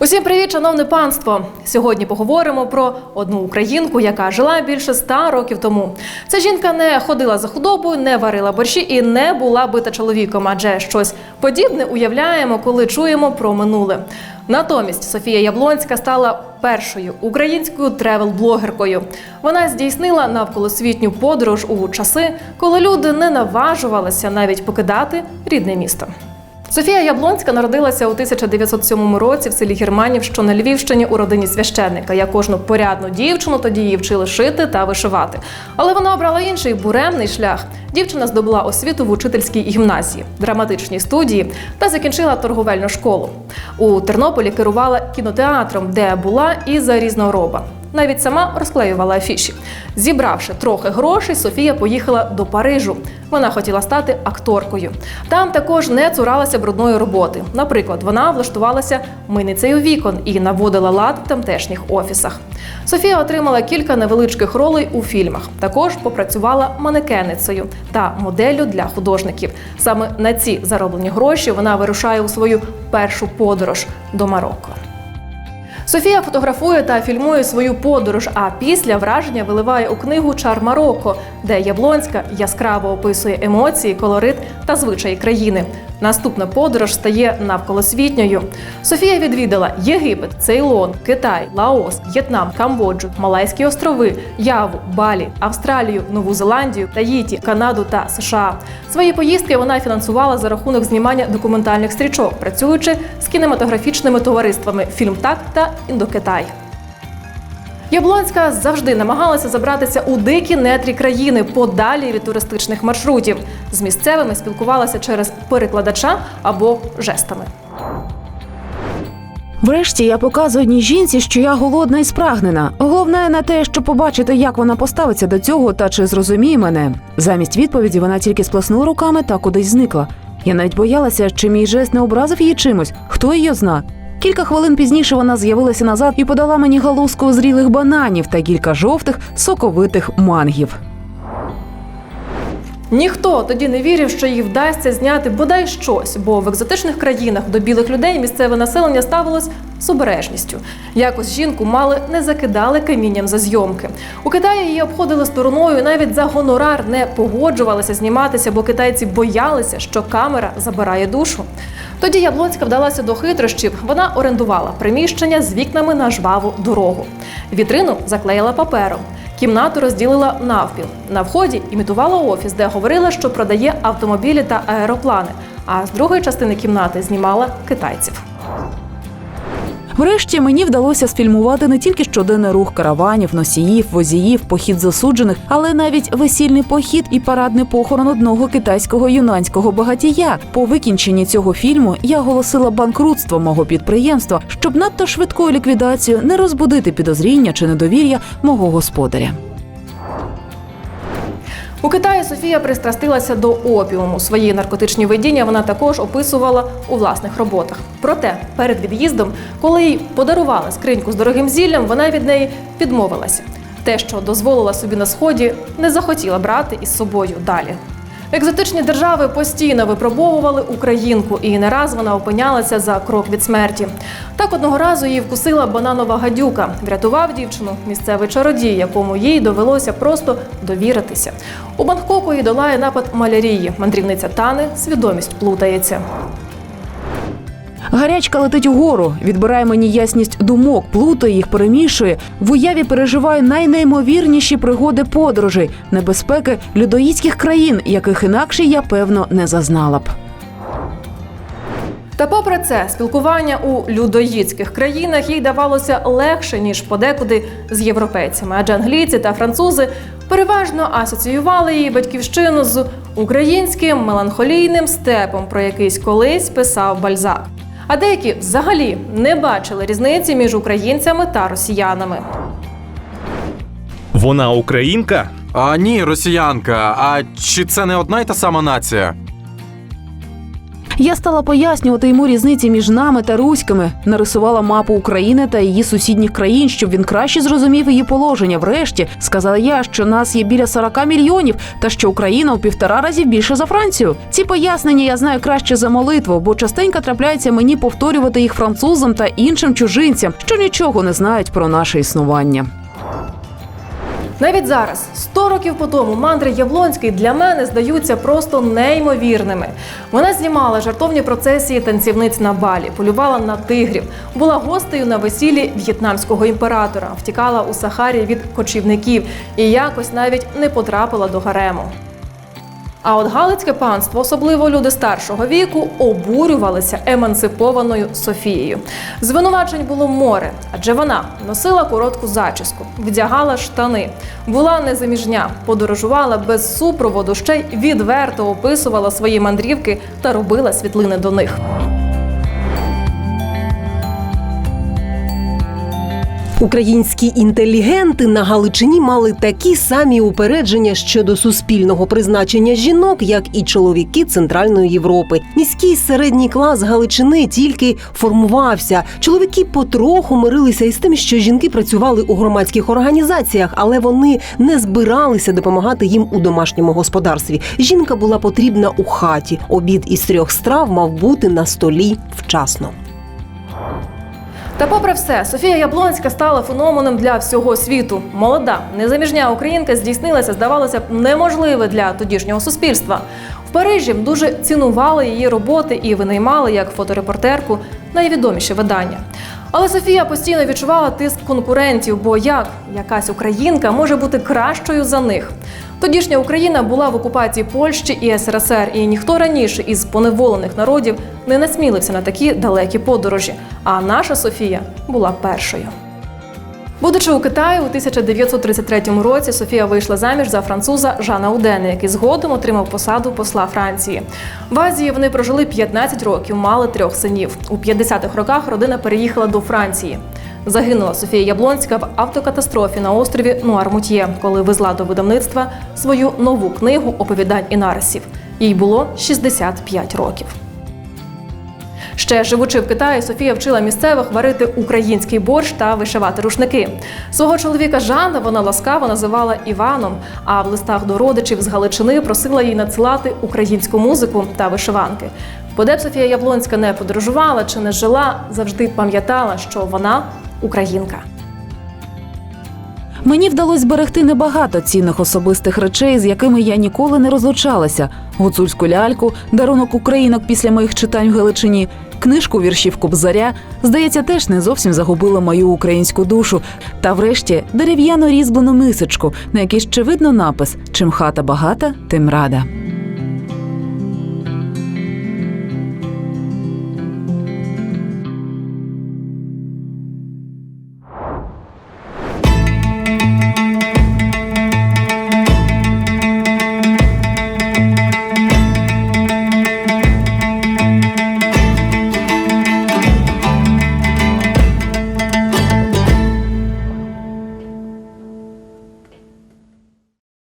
Усім привіт, шановне панство! Сьогодні поговоримо про одну українку, яка жила більше ста років тому. Ця жінка не ходила за худобою, не варила борщі і не була бита чоловіком, адже щось подібне уявляємо, коли чуємо про минуле. Натомість Софія Яблонська стала першою українською тревел-блогеркою. Вона здійснила навколосвітню подорож у часи, коли люди не наважувалися навіть покидати рідне місто. Софія Яблонська народилася у 1907 році в селі Германів, що на Львівщині у родині священника. Як кожну порядну дівчину тоді її вчили шити та вишивати. Але вона обрала інший буремний шлях. Дівчина здобула освіту в учительській гімназії, драматичній студії та закінчила торговельну школу. У Тернополі керувала кінотеатром, де була і за різнороба. Навіть сама розклеювала афіші. Зібравши трохи грошей, Софія поїхала до Парижу. Вона хотіла стати акторкою. Там також не цуралася брудної роботи. Наприклад, вона влаштувалася мийницею вікон і наводила лад в тамтешніх офісах. Софія отримала кілька невеличких ролей у фільмах. Також попрацювала манекеницею та моделлю для художників. Саме на ці зароблені гроші вона вирушає у свою першу подорож до Марокко. Софія фотографує та фільмує свою подорож, а після враження виливає у книгу Чар Марокко, де Яблонська яскраво описує емоції, колорит та звичаї країни. Наступна подорож стає навколосвітньою. Софія відвідала Єгипет, Цейлон, Китай, Лаос, В'єтнам, Камбоджу, Малайські острови, Яву, Балі, Австралію, Нову Зеландію, Таїті, Канаду та США. Свої поїздки вона фінансувала за рахунок знімання документальних стрічок, працюючи з кінематографічними товариствами Фільмтак та Індокитай. Яблонська завжди намагалася забратися у дикі нетрі країни подалі від туристичних маршрутів. З місцевими спілкувалася через перекладача або жестами. Врешті я показую одній жінці, що я голодна і спрагнена. Головне не те, щоб побачити, як вона поставиться до цього та чи зрозуміє мене. Замість відповіді вона тільки сплеснула руками та кудись зникла. Я навіть боялася, чи мій жест не образив її чимось, хто її зна. Кілька хвилин пізніше вона з'явилася назад і подала мені галузку зрілих бананів та кілька жовтих соковитих мангів. Ніхто тоді не вірив, що їй вдасться зняти бодай щось, бо в екзотичних країнах до білих людей місцеве населення ставилось з обережністю. Якось жінку мали не закидали камінням за зйомки. У Китаї її обходили стороною, навіть за гонорар не погоджувалися зніматися, бо китайці боялися, що камера забирає душу. Тоді Яблонська вдалася до хитрощів. Вона орендувала приміщення з вікнами на жваву дорогу. Вітрину заклеїла папером. Кімнату розділила навпіл. На вході імітувала офіс, де говорила, що продає автомобілі та аероплани. А з другої частини кімнати знімала китайців. Врешті мені вдалося сфільмувати не тільки щоденний рух караванів, носіїв, возіїв, похід засуджених, але навіть весільний похід і парадний похорон одного китайського юнанського багатія. По викінченні цього фільму я оголосила банкрутство мого підприємства, щоб надто швидкою ліквідацією не розбудити підозріння чи недовір'я мого господаря. У Китаї Софія пристрастилася до опіуму. Свої наркотичні видіння вона також описувала у власних роботах. Проте перед від'їздом, коли їй подарували скриньку з дорогим зіллям, вона від неї відмовилася. Те, що дозволила собі на сході, не захотіла брати із собою далі. Екзотичні держави постійно випробовували українку, і не раз вона опинялася за крок від смерті. Так одного разу її вкусила бананова гадюка. Врятував дівчину місцевий чародій, якому їй довелося просто довіритися. У Бангкоку її долає напад малярії. Мандрівниця Тани свідомість плутається. Гарячка летить угору, відбирає мені ясність думок, плутає їх, перемішує. В уяві переживаю найнеймовірніші пригоди подорожей, небезпеки людоїдських країн, яких інакше я певно не зазнала б. Та попри це, спілкування у людоїдських країнах їй давалося легше ніж подекуди з європейцями, адже англійці та французи переважно асоціювали її батьківщину з українським меланхолійним степом, про якийсь колись писав Бальзак. А деякі взагалі не бачили різниці між українцями та росіянами. Вона українка? А ні, росіянка. А чи це не одна й та сама нація? Я стала пояснювати йому різниці між нами та руськими, нарисувала мапу України та її сусідніх країн, щоб він краще зрозумів її положення. Врешті сказала я, що нас є біля 40 мільйонів, та що Україна у півтора разів більше за Францію. Ці пояснення я знаю краще за молитву, бо частенько трапляється мені повторювати їх французам та іншим чужинцям, що нічого не знають про наше існування. Навіть зараз, 100 років по тому, мандри Яблонський для мене здаються просто неймовірними. Вона знімала жартовні процесії танцівниць на балі, полювала на тигрів, була гостею на весіллі в'єтнамського імператора, втікала у Сахарі від кочівників і якось навіть не потрапила до гарему. А от Галицьке панство, особливо люди старшого віку, обурювалися емансипованою Софією. Звинувачень було море, адже вона носила коротку зачіску, вдягала штани, була незаміжня, подорожувала без супроводу, ще й відверто описувала свої мандрівки та робила світлини до них. Українські інтелігенти на Галичині мали такі самі упередження щодо суспільного призначення жінок, як і чоловіки Центральної Європи. Міський середній клас Галичини тільки формувався. Чоловіки потроху мирилися із тим, що жінки працювали у громадських організаціях, але вони не збиралися допомагати їм у домашньому господарстві. Жінка була потрібна у хаті. Обід із трьох страв мав бути на столі вчасно. Та попри все, Софія Яблонська стала феноменом для всього світу. Молода, незаміжня українка здійснилася, здавалося б, неможливе для тодішнього суспільства. В Парижі дуже цінували її роботи і винаймали як фоторепортерку найвідоміші видання. Але Софія постійно відчувала тиск конкурентів, бо як якась українка може бути кращою за них. Тодішня Україна була в окупації Польщі і СРСР, і ніхто раніше із поневолених народів не насмілився на такі далекі подорожі. А наша Софія була першою. Будучи у Китаї у 1933 році, Софія вийшла заміж за француза Жана Удена, який згодом отримав посаду посла Франції. В Азії вони прожили 15 років, мали трьох синів. У 50-х роках родина переїхала до Франції. Загинула Софія Яблонська в автокатастрофі на острові Нуармутьє, коли везла до видавництва свою нову книгу оповідань і нарисів. Їй було 65 років. Ще живучи в Китаї, Софія вчила місцевих варити український борщ та вишивати рушники. Свого чоловіка Жана вона ласкаво називала Іваном. А в листах до родичів з Галичини просила їй надсилати українську музику та вишиванки. Боде б Софія Яблонська не подорожувала чи не жила, завжди пам'ятала, що вона українка. Мені вдалося зберегти небагато цінних особистих речей, з якими я ніколи не розлучалася: гуцульську ляльку, дарунок українок після моїх читань в Галичині, книжку віршів Кобзаря. Здається, теж не зовсім загубила мою українську душу. Та врешті дерев'яно різблену мисочку, на якій ще видно напис: чим хата багата, тим рада.